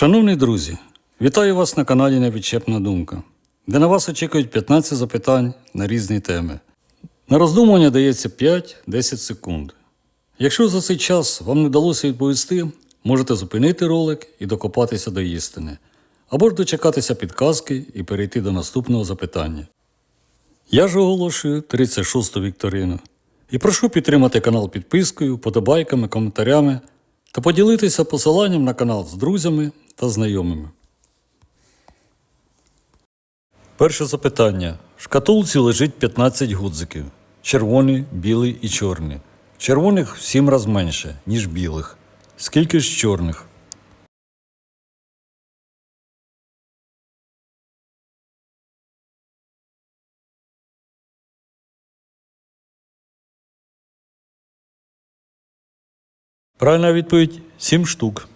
Шановні друзі, вітаю вас на каналі Невідчепна думка, де на вас очікують 15 запитань на різні теми. На роздумування дається 5-10 секунд. Якщо за цей час вам не вдалося відповісти, можете зупинити ролик і докопатися до істини, або ж дочекатися підказки і перейти до наступного запитання. Я ж оголошую 36-ту вікторину і прошу підтримати канал підпискою, подобайками, коментарями та поділитися посиланням на канал з друзями та знайомими. Перше запитання. В шкатулці лежить 15 гудзиків: червоний, білий і чорний. Червоних в 7 раз менше, ніж білих. Скільки ж чорних? Правильна відповідь 7 штук.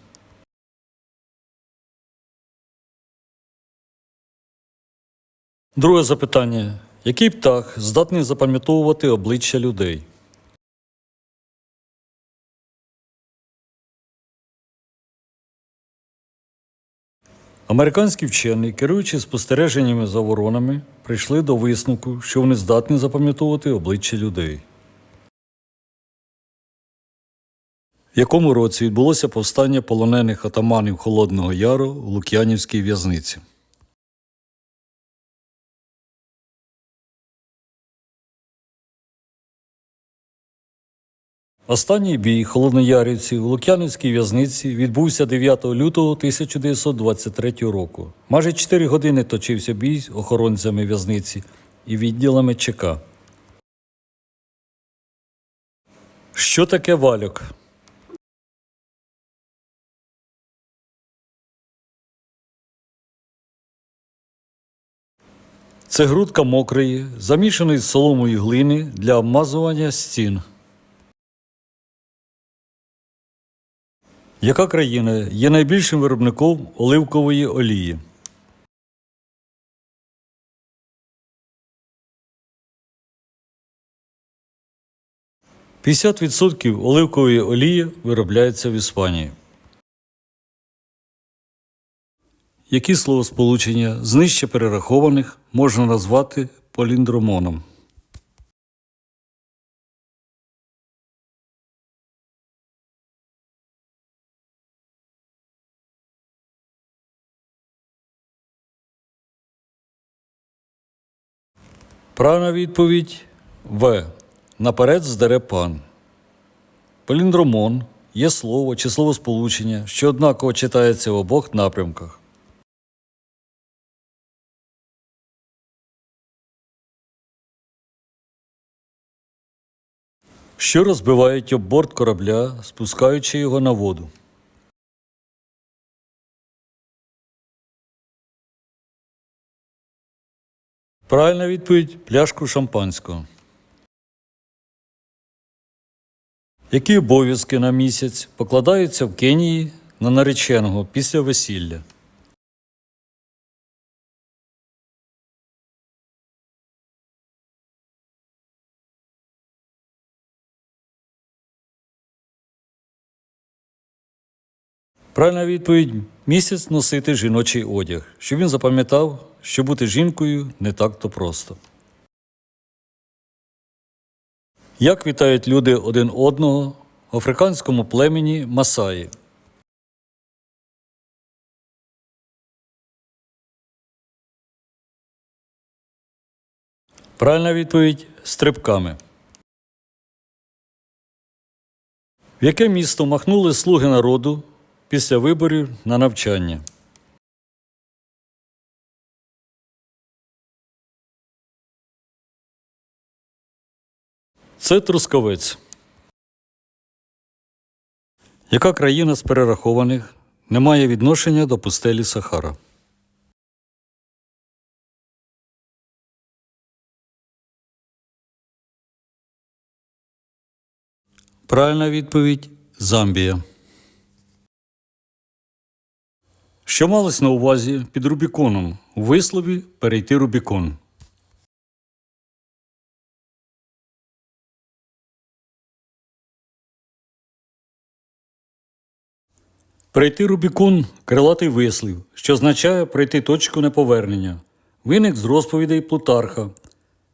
Друге запитання. Який птах здатний запам'ятовувати обличчя людей? Американські вчені, керуючи спостереженнями за воронами, прийшли до висновку, що вони здатні запам'ятовувати обличчя людей. В якому році відбулося повстання полонених отаманів Холодного Яру у Лук'янівській в'язниці? Останній бій холодноярівців у Лук'янівській в'язниці відбувся 9 лютого 1923 року. Майже 4 години точився бій з охоронцями в'язниці і відділами ЧК. Що таке вальок? Це грудка мокрої, замішаної з соломою глини для обмазування стін. Яка країна є найбільшим виробником оливкової олії? П'ятдесят оливкової олії виробляється в Іспанії. Які словосполучення з нижче перерахованих можна назвати поліндромоном? Правильна відповідь В. Наперед здере пан. Поліндромон є слово чи словосполучення, що однаково читається в обох напрямках. Що розбивають об борт корабля, спускаючи його на воду? Правильна відповідь пляшку шампанського. Які обов'язки на місяць покладаються в Кенії на нареченого після весілля? Правильна відповідь місяць носити жіночий одяг, щоб він запам'ятав, що бути жінкою не так-то просто. Як вітають люди один одного в африканському племені Масаї? Правильна відповідь стрибками. В яке місто махнули слуги народу після виборів на навчання? Це Трускавець. Яка країна з перерахованих не має відношення до пустелі Сахара? Правильна відповідь Замбія. Що малось на увазі під Рубіконом у вислові перейти Рубікон? Перейти Рубікон крилатий вислів, що означає пройти точку неповернення. Виник з розповідей Плутарха,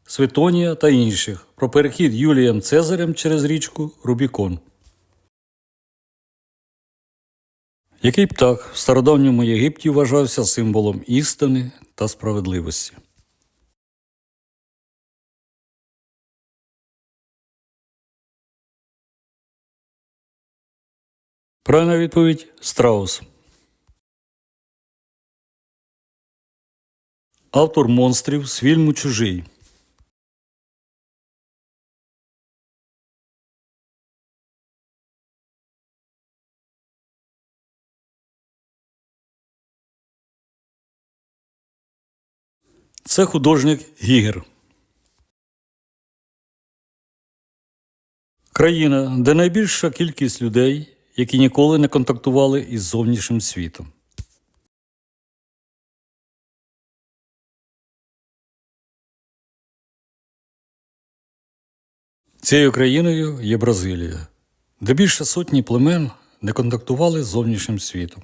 Светонія та інших про перехід Юлієм Цезарем через річку Рубікон. Який птах в стародавньому Єгипті вважався символом істини та справедливості? Правильна відповідь страус. Автор монстрів з фільму Чужий. Це художник Гігер. Країна, де найбільша кількість людей, які ніколи не контактували із зовнішнім світом. Цією країною є Бразилія, де більше сотні племен не контактували з зовнішнім світом.